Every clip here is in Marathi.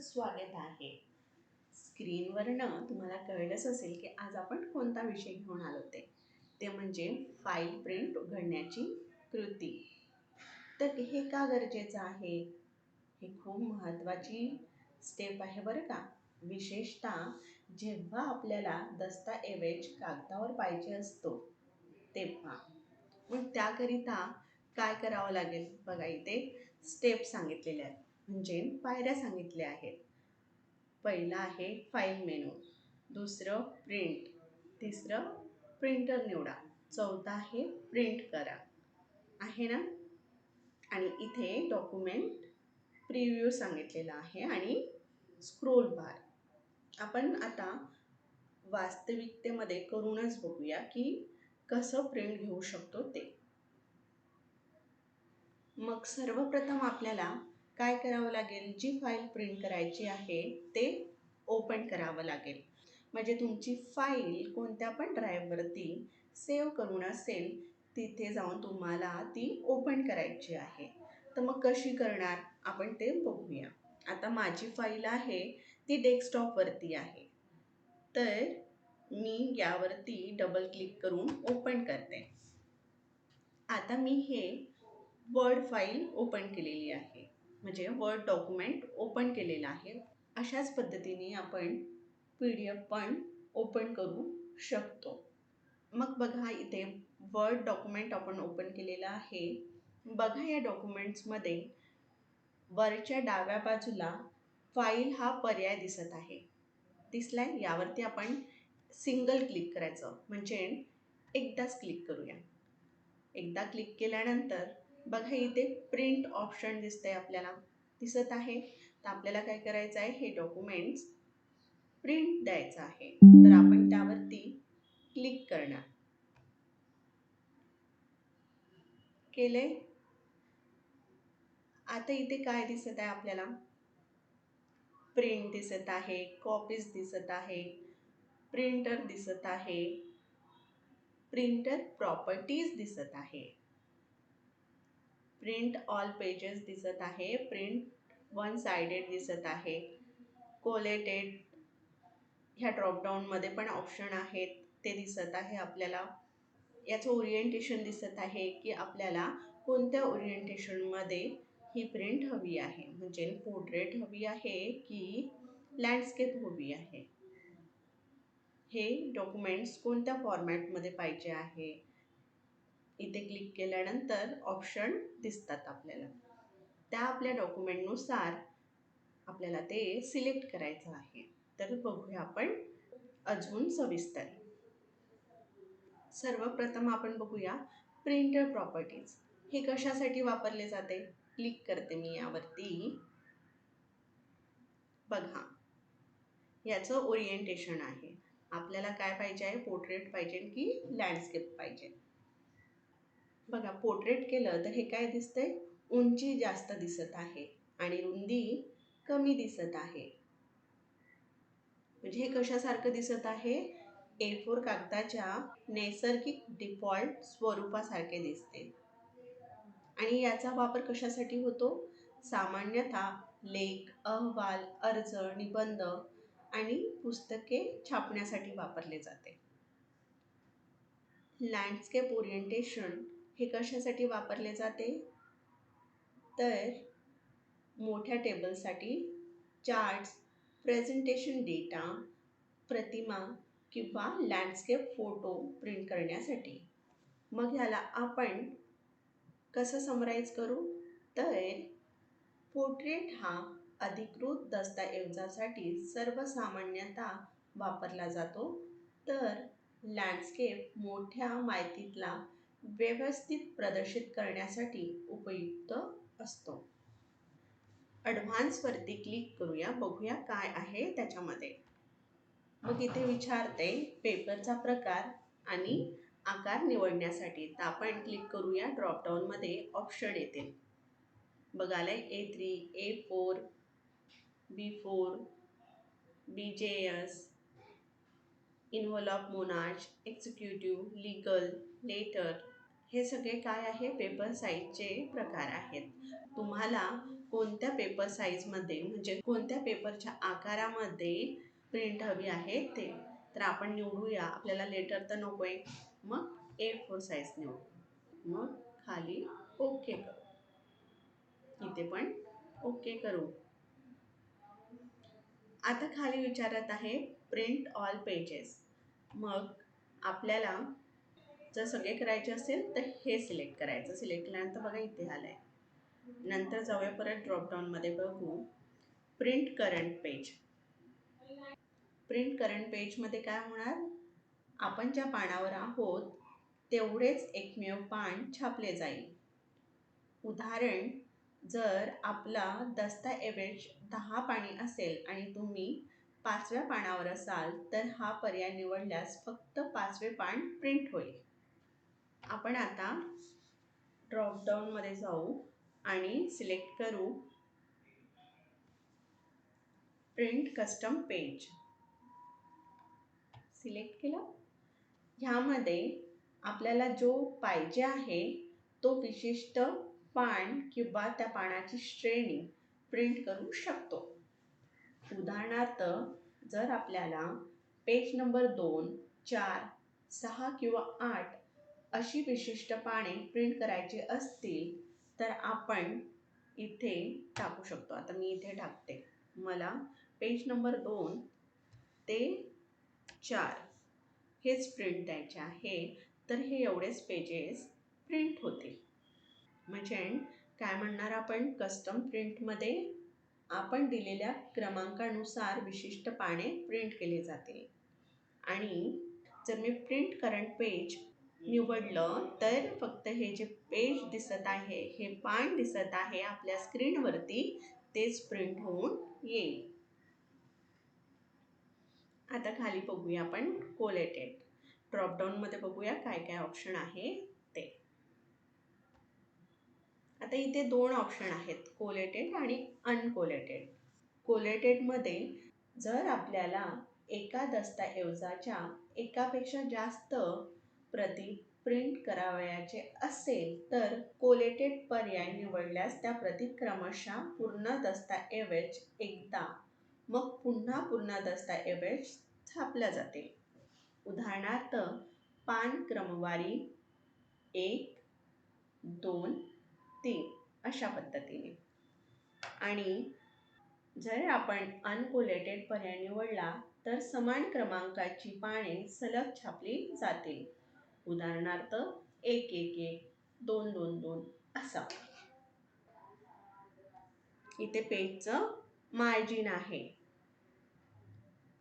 तुमचं स्वागत आहे. स्क्रीनवरनं तुम्हाला कळलंच असेल की आज आपण कोणता विषय घेऊन आलो ते ते म्हणजे फाईल प्रिंट उघडण्याची कृती. तर हे का गरजेचं आहे? हे खूप महत्त्वाची स्टेप आहे बरं का. विशेषतः जेव्हा आपल्याला दस्तऐवज कागदावर पाहिजे असतो तेव्हा. मग त्याकरिता काय करावं लागेल? बघा इथे स्टेप सांगितलेले आहेत. म्हणजे पायऱ्या सांगितल्या आहेत. पहिला आहे फाईल मेनू दुसरं प्रिंट तिसरं प्रिंटर निवडा. चौथा आहे प्रिंट करा. आहे ना? आणि इथे डॉक्युमेंट प्रिव्ह्यू सांगितलेला आहे आणि स्क्रोल बार आपण आता वास्तविकतेमध्ये करूनच बघूया की कसं प्रिंट घेऊ शकतो ते. मग सर्वप्रथम आपल्याला काय करावं लागेल? जी फाईल प्रिंट करायची आहे ते ओपन करावं लागेल. म्हणजे तुमची फाईल कोणत्या पण ड्राईव्हवरती सेव्ह करून असेल तिथे जाऊन तुम्हाला ती ओपन करायची आहे. तर मग कशी करणार? आपण ते बघूया. आता माझी फाईल आहे ती डेस्कटॉपवरती आहे. तर मी यावरती डबल क्लिक करून ओपन करते. आता मी हे वर्ड फाईल ओपन केलेली आहे. म्हणजे वर्ड डॉक्युमेंट ओपन केलेलं आहे. अशाच पद्धतीने आपण पी डी एफ पण ओपन करू शकतो. मग बघा इथे वर्ड डॉक्युमेंट आपण ओपन केलेलं आहे. बघा या डॉक्युमेंट्समध्ये वरच्या डाव्या बाजूला फाईल हा पर्याय दिसत आहे. दिसला आहे यावरती आपण सिंगल क्लिक करायचं. म्हणजे एकदाच क्लिक करूया. एकदा क्लिक केल्यानंतर बघा इथे प्रिंट ऑप्शन दिसतंय आपल्याला. दिसत आहे. तर आपल्याला काय करायचं आहे? हे डॉक्युमेंट्स प्रिंट द्यायचं आहे. तर आपण त्यावरती क्लिक करणार. केले आता इथे काय दिसत आहे आपल्याला? प्रिंट दिसत आहे कॉपीज दिसत आहे प्रिंटर दिसत आहे प्रिंटर प्रॉपर्टीज दिसत आहे. प्रिंट ऑल पेजेस दिसत आहे. प्रिंट वन सायडेड दिसत आहे. कोलेटेड ह्या ड्रॉपडाऊनमध्ये पण ऑप्शन आहेत. ते दिसत आहे आपल्याला. याचं ओरिएंटेशन दिसत आहे की आपल्याला कोणत्या ओरिएंटेशनमध्ये ही प्रिंट हवी आहे. म्हणजे पोर्ट्रेट हवी आहे की लँडस्केप हवी आहे. हे डॉक्युमेंट्स कोणत्या फॉर्मॅटमध्ये पाहिजे आहे? इथे क्लिक केल्यानंतर ऑप्शन दिसतात आपल्याला. त्या आपल्या डॉक्युमेंटनुसार आपल्याला ते सिलेक्ट करायचं आहे. तर बघूया आपण अजून सविस्तर. सर्वप्रथम आपण बघूया प्रिंटर प्रॉपर्टीज हे कशासाठी वापरले जाते? क्लिक करते मी यावरती. बघा. याचं ओरिएंटेशन आहे. आपल्याला काय पाहिजे आहे? पोर्ट्रेट पाहिजे की लँडस्केप पाहिजे. बघा पोर्ट्रेट केलं तर हे काय दिसतंय? उंची जास्त दिसत आहे आणि रुंदी कमी दिसत आहे. म्हणजे हे कशासारखं दिसत आहे? ए फोर कागदाच्या नैसर्गिक डिफॉल्ट स्वरूपासारखे दिसते. आणि याचा वापर कशासाठी होतो? सामान्यतः लेख अहवाल अर्ज निबंध आणि पुस्तके छापण्यासाठी वापरले जाते. लँडस्केप ओरिएंटेशन हे कशासाठी वापरले जाते? तर मोठ्या टेबलसाठी चार्ट्स प्रेझेंटेशन डेटा प्रतिमा किंवा लँडस्केप फोटो प्रिंट करण्यासाठी. मग ह्याला आपण कसं समराईज करू? तर पोर्ट्रेट हा अधिकृत दस्तऐवजासाठी सर्वसामान्यतः वापरला जातो. तर लँडस्केप मोठ्या माहितीतला व्यवस्थित प्रदर्शित करण्यासाठी उपयुक्त असतो. ॲडव्हान्सवरती क्लिक करूया बघूया काय आहे त्याच्यामध्ये. मग इथे विचारते पेपरचा प्रकार आणि आकार निवडण्यासाठी. तर आपण क्लिक करूया ड्रॉपडाऊनमध्ये ऑप्शन येतील. बघायला A three A four B four B J S envelope monarch executive legal letter हे सगळे काय आहे? पेपर साईजचे प्रकार आहेत. तुम्हाला कोणत्या पेपर साईजमध्ये म्हणजे कोणत्या पेपरच्या आकारामध्ये प्रिंट हवी आहे ते? तर आपण निवडूया. आपल्याला लेटर तर नको आहे मग ए फोर साईज निवडू. मग खाली ओके करू. इथे पण ओके करू. आता खाली विचारत आहे प्रिंट ऑल पेजेस मग आपल्याला जर सगळे करायचे असेल तर हे सिलेक्ट करायचं. सिलेक्ट केल्यानंतर बघा इथे आलं आहे नंतर जाऊया परत ड्रॉपडाऊनमध्ये बघू. Print current page print current पेजमध्ये काय होणार? आपण ज्या पानावर आहोत तेवढेच एकमेव पान छापले जाईल. उदाहरण जर आपला दस्तऐवज दहा पाणी असेल आणि तुम्ही पाचव्या पानावर असाल तर हा पर्याय निवडल्यास फक्त पाचवे पान प्रिंट होईल. आपण आता ड्रॉपडाऊनमध्ये जाऊ आणि सिलेक्ट करू प्रिंट कस्टम पेज सिलेक्ट केलं. ह्यामध्ये आपल्याला जो पाहिजे आहे तो विशिष्ट पान किंवा त्या पानाची श्रेणी प्रिंट करू शकतो. उदाहरणार्थ जर आपल्याला पेज नंबर दोन चार सहा किंवा आठ अशी विशिष्ट पाने प्रिंट करायची असतील तर आपण इथे टाकू शकतो. आता मी इथे टाकते. मला पेज नंबर दोन ते चार हेच प्रिंट द्यायचे आहे. तर हे एवढेच पेजेस प्रिंट होतील. म्हणजे काय म्हणणार आपण? कस्टम प्रिंटमध्ये आपण दिलेल्या क्रमांकानुसार विशिष्ट पाने प्रिंट केले जातील. आणि जर मी प्रिंट करंट पेज निवडलं तर फक्त हे जे पेज दिसत आहे हे पान दिसत आहे आपल्या स्क्रीनवरती तेच प्रिंट होऊन येईल. आता खाली बघूया आपण कोलेटेड ड्रॉपडाऊनमध्ये बघूया काय काय ऑप्शन आहे ते. आता इथे दोन ऑप्शन आहेत कोलेटेड आणि अनकोलेटेड कोलेटेडमध्ये जर आपल्याला एका दस्तऐवजाच्या एकापेक्षा जास्त प्रती प्रिंट करावयाचे असेल तर कोलेटेड पर्याय निवडल्यास त्या प्रती क्रमशः पूर्ण दस्तऐवज एकदा. मग पुन्हा पूर्ण दस्तऐवज छापल्या जाते उदाहरणार्थ पान क्रमवारी एक दोन तीन अशा पद्धतीने. आणि जर आपण अनकोलेटेड पर्याय निवडला तर समान क्रमांकाची पाने सलग छापली जातील. उदाहरणार्थ एक एक एक दोन दोन दोन असा. इथे पेजचं मार्जिन आहे.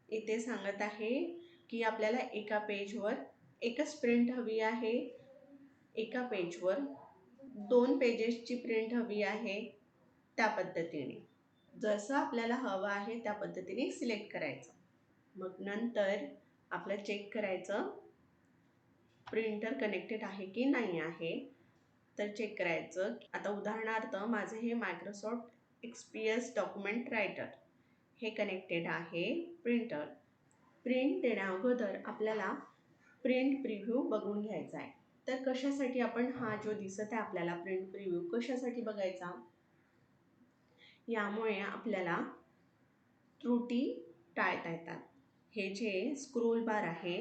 इथे सांगत आहे की आपल्याला एका पेजवर एकच प्रिंट हवी आहे. एका पेजवर दोन पेजेसची प्रिंट हवी आहे त्या पद्धतीने. जसं आपल्याला हवं आहे त्या पद्धतीने सिलेक्ट करायचं. मग नंतर आपलं चेक करायचं. प्रिंटर कनेक्टेड आहे की नाही आहे तर चेक करायचं. आता उदाहरणार्थ माझं हे मायक्रोसॉफ्ट एक्सपीएस डॉक्युमेंट रायटर हे कनेक्टेड आहे प्रिंटर प्रिंट देण्याअगोदर आपल्याला प्रिंट प्रिव्ह्यू बघून घ्यायचा आहे. तर कशासाठी आपण हा जो दिसत आहे आपल्याला प्रिंट प्रिव्ह्यू कशासाठी बघायचा? यामुळे आपल्याला त्रुटी टाळता येतात. हे जे स्क्रोल बार आहे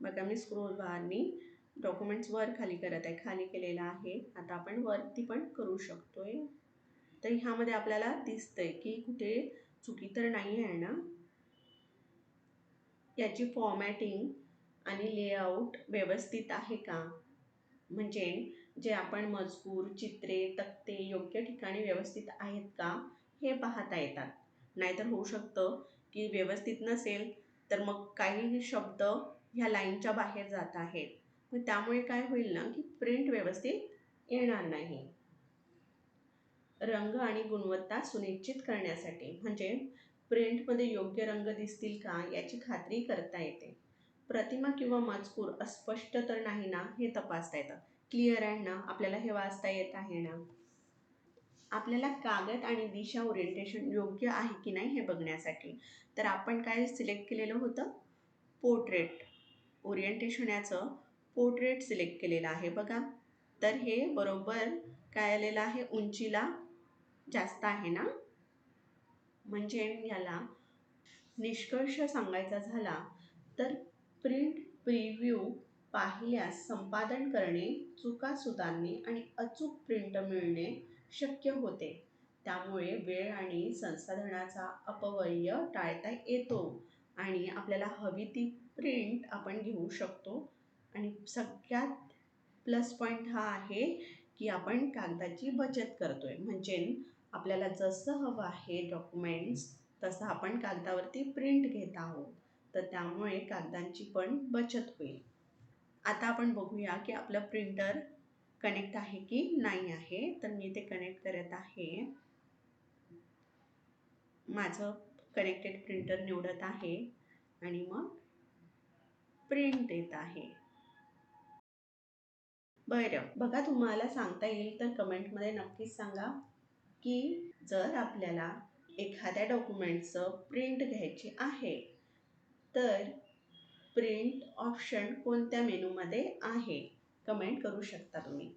बघा मी स्क्रोल बारनी डॉक्युमेंट्स वर खाली करत आहे. खाली केलेला आहे. आता आपण वरती पण करू शकतो आहे तर ह्यामध्ये आपल्याला दिसतंय की कुठे चुकी तर नाही आहे ना? याची फॉर्मॅटिंग आणि लेआउट व्यवस्थित आहे का? म्हणजे जे आपण मजकूर चित्रे तक्ते योग्य ठिकाणी व्यवस्थित आहेत का? हे पाहता येतात. नाहीतर होऊ शकतं की व्यवस्थित नसेल तर मग काही शब्द ह्या लाईनच्या बाहेर जात आहेत. मग त्यामुळे काय होईल ना की प्रिंट व्यवस्थित येणार नाही. रंग आणि गुणवत्ता सुनिश्चित करण्यासाठी म्हणजे प्रिंटमध्ये योग्य रंग दिसतील का याची खात्री करता येते. प्रतिमा किंवा मजकूर अस्पष्ट तर नाही ना हे तपासता येतं. क्लिअर आहे ना? आपल्याला हे वाचता येत आहे ना? आपल्याला कागद आणि दिशा ओरिएंटेशन योग्य आहे की नाही हे बघण्यासाठी. तर आपण काय सिलेक्ट केलेलं होतं? पोर्ट्रेट ओरिएंटेशन याचं पोर्ट्रेट सिलेक्ट केलेलं आहे बघा. तर हे बरोबर काय आलेलं आहे? उंचीला जास्त आहे ना? म्हणजे याला निष्कर्ष सांगायचा झाला तर प्रिंट प्रिव्ह्यू पाहिल्यास संपादन करणे चुका सुधारणे आणि अचूक प्रिंट मिळणे शक्य होते. त्यामुळे वेळ आणि संसाधनाचा अपव्यय टाळता येतो आणि आपल्याला हवी ती प्रिंट आपण घेऊ शकतो. आणि सगळ्यात प्लस पॉईंट हा आहे की आपण कागदाची बचत करतो आहे म्हणजे आपल्याला जसं हवं आहे डॉक्युमेंट्स तसं आपण कागदावरती प्रिंट घेत आहोत. तर त्यामुळे कागदांची पण बचत होईल. आता आपण बघूया की आपलं प्रिंटर कनेक्ट आहे की नाही आहे. तर मी ते कनेक्ट करत आहे. माझं कनेक्टेड प्रिंटर निवडत आहे आणि मग प्रिंट येत आहे. बरं बघा तुम्हाला सांगता येईल तर कमेंटमध्ये नक्कीच सांगा की जर आपल्याला एखाद्या डॉक्युमेंटचं प्रिंट घ्यायची आहे तर प्रिंट ऑप्शन कोणत्या मेनूमध्ये आहे? कमेंट करू शकता तुम्ही.